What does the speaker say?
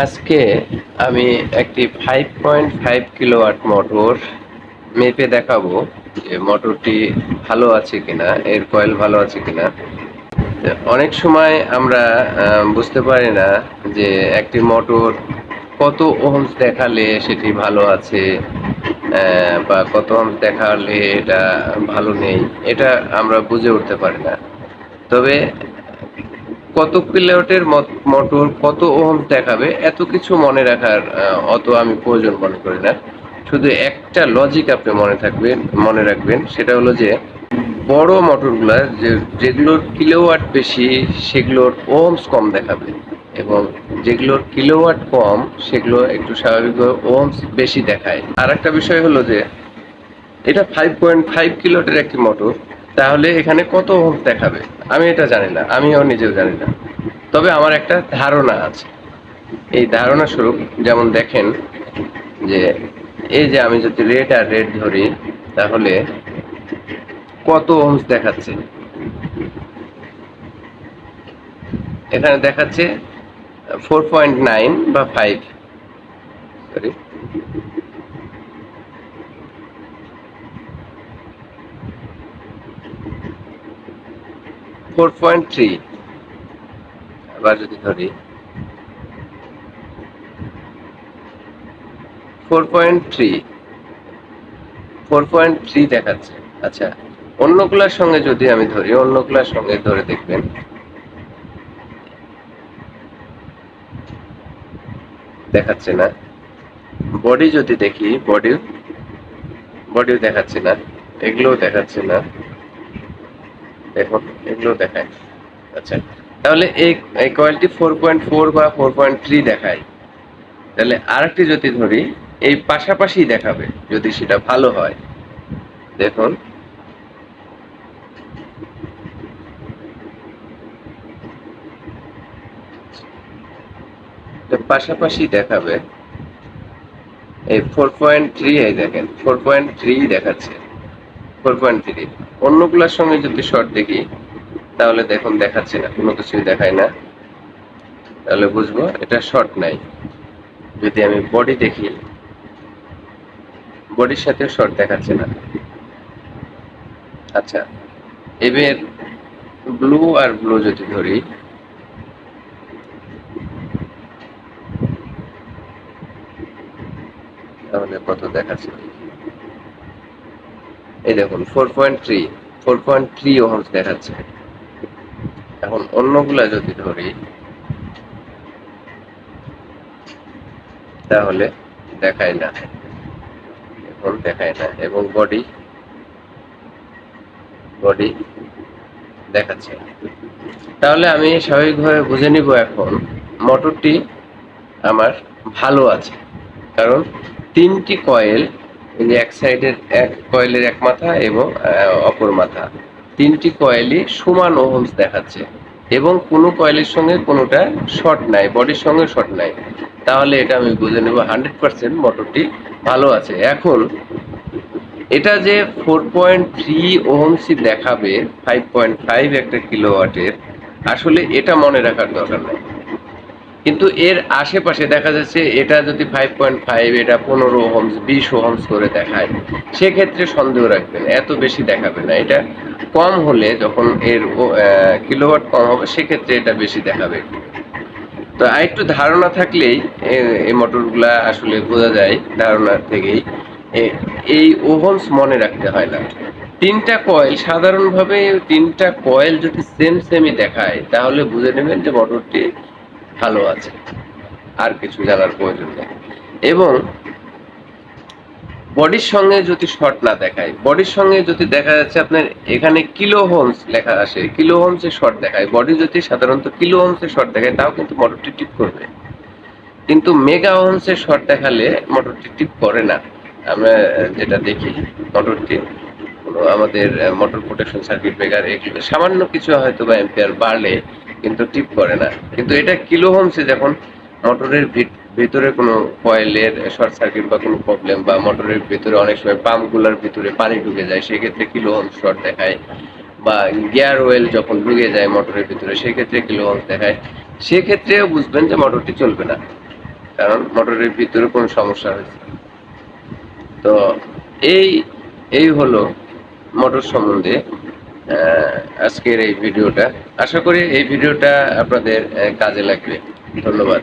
আজকে আমি একটি five point five kilowatt motor মেপে দেখাবো যে মোটরটি ভালো আছে কিনা, এর কয়েল ভালো আছে কিনা। অনেক সময় আমরা বুঝতে পারি না যে একটি মোটর কত ওহমস দেখালে সেটি ভালো আছে বা কত ওহমস দেখালে এটা ভালো নেই, এটা আমরা বুঝে উঠতে পারি না। তবে কত কিলোওয়াটের মোটর কত ওহম দেখাবে? এত কিছু মনে রাখার অত আমি প্রয়োজন মনে করি না। শুধু একটা লজিক আপনি মনে থাকবেন, মনে রাখবেন, সেটা হলো যে বড় মোটরগুলা যে যেগুলোর কিলোওয়াট বেশি, সেগুলোর ওহমস কম দেখাবে। এবং যেগুলোর কিলোওয়াট কম, সেগুলো একটু স্বাভাবিকভাবে ওহমস বেশি দেখায়। আর একটা বিষয় হলো যে এটা ফাইভ পয়েন্ট ফাইভ কিলোটের একটি মোটর, তাহলে এখানে কত ওহম দেখাবে? আমি এটা জানি না, আমিও নিজেও জানি না। তবে আমার একটা ধারণা আছে। এই ধারণা স্বরূপ যেমন দেখেন যে এই যে আমি যদি রেড আর রেড ধরি, তাহলে কত ওহমস দেখাচ্ছে? এখানে দেখাচ্ছে ফোর পয়েন্ট নাইন বা five sorry four point three. আবার যদি ধরি, four point three. Four point three দেখাচ্ছে। আচ্ছা অন্যগুলার সঙ্গে যদি আমি ধরি, অন্যগুলার সঙ্গে ধরে দেখবেন। দেখাচ্ছে না। বডি যদি দেখি বডি বডিও দেখাচ্ছে না, এগুলোও দেখাচ্ছে না। দেখুন, এগুলো দেখায় আচ্ছা তাহলে এই কয়েলটি ফোর পয়েন্ট ফোর বা ফোর পয়েন্ট থ্রি দেখায় তাহলে আরেকটি যদি ধরি, এই পাশাপাশি দেখাবে, যদি সেটা ভালো হয়। দেখুন। পাশাপাশি দেখাবে, এই ফোর পয়েন্ট থ্রি এই দেখেন ফোর পয়েন্ট থ্রি দেখাচ্ছে। ফোর পয়েন্ট থ্রি অন্যগুলোর সঙ্গে যদি শর্ট দেখি, তাহলে দেখুন দেখাচ্ছে না, কোনো কিছুই দেখায় না। তাহলে বুঝব এটা শর্ট নাই। যদি আমি বডি দেখি বডির সাথে শর্ট দেখাচ্ছে না। আচ্ছা এবার ব্লু আর ব্লু যদি ধরি, তাহলে কত দেখাচ্ছে? এই দেখুন four point three four point three ohms দেখাচ্ছে। এখন অন্যগুলা যদি ধরি, তাহলে দেখায় না। এখন দেখায় না, এবং বডি বডি দেখাচ্ছে। তাহলে আমি স্বাভাবিকভাবে বুঝে নিব এখন মোটরটি আমার ভালো আছে, কারণ তিনটি কয়েল যে এক সাইডের এক কয়েলের এক মাথা এবং অপর মাথা। তিনটি কয়েলই সমান ওহমস দেখাচ্ছে এবং কোনো কয়েলের সঙ্গে কোনোটা শর্ট নাই, বডির সঙ্গে শর্ট নাই। তাহলে এটা আমি বুঝে নেব হান্ড্রেড পার্সেন্ট মোটরটি ভালো আছে। এখন, এটা যে ফোর পয়েন্ট থ্রি ওহমসি দেখাবে, ফাইভ পয়েন্ট ফাইভ একটা কিলোওয়াটের, আসলে এটা মনে রাখার দরকার নাই। কিন্তু এর আশেপাশে দেখা যাচ্ছে এটা যদি ফাইভ পয়েন্ট ফাইভ এটা পনেরো হোমস বিশ হোমস করে দেখায়, সেক্ষেত্রে সন্দেহ রাখবেন, এত বেশি দেখাবে না। এটা কম হলে যখন এর কিলোওয়াট কম হবে, সেক্ষেত্রে এটা বেশি দেখাবে। তো আর একটু ধারণা থাকলেই এই মোটরগুলা আসলে বোঝা যায় ধারণা থেকেই। এই ওহমস মনে রাখতে হয় না। তিনটা কয়েল সাধারণভাবে তিনটা কয়েল যদি সেম সেমই দেখায়, তাহলে বুঝে নেবেন যে মোটরটি ভালো আছে। আর কিছু জানার প্রয়োজন নেই। এবং বডির সঙ্গে যদি শর্ট না দেখায়, বডির সঙ্গে যদি দেখা যাচ্ছে আপনার এখানে কিলো হোমস লেখা আসে, কিলো হোমসে শর্ট দেখায়, বডি যদি সাধারণত কিলো হোমসে শর্ট দেখায়, তাও কিন্তু মোটরটি টিপ করবে। কিন্তু মেগা হোমসে শর্ট দেখালে মোটরটি টিপ করে না। আমরা যেটা দেখি, মোটরটি আমাদের মোটর প্রোটেকশন সার্কিট এগুলো সামান্য কিছু হয়তো বা এম্পিয়ার বাড়লে কিন্তু টিপ করে না। কিন্তু এটা কিলো হোমসে যখন মোটরের ভিত- ভিতরে কোনো কয়েলের শর্ট সার্কিট বা কোনো প্রবলেম বা মোটরের ভিতরে অনেক সময় পাম্পগুলোর ভিতরে পানি ঢুকে যায়, সেক্ষেত্রে কিলো হোমস শর্ট দেখায় বা গিয়ার ওয়েল যখন ঢুকে যায় মোটরের ভিতরে, সেক্ষেত্রে কিলো হোমস দেখায়। সেক্ষেত্রেও বুঝবেন যে মোটরটি চলবে না, কারণ মোটরের ভিতরে কোনো সমস্যা হয়েছে। তো এই এই হলো মোটর সম্বন্ধে আজকের এই ভিডিওটা। আশা করি এই ভিডিওটা আপনাদের কাজে লাগবে। ধন্যবাদ।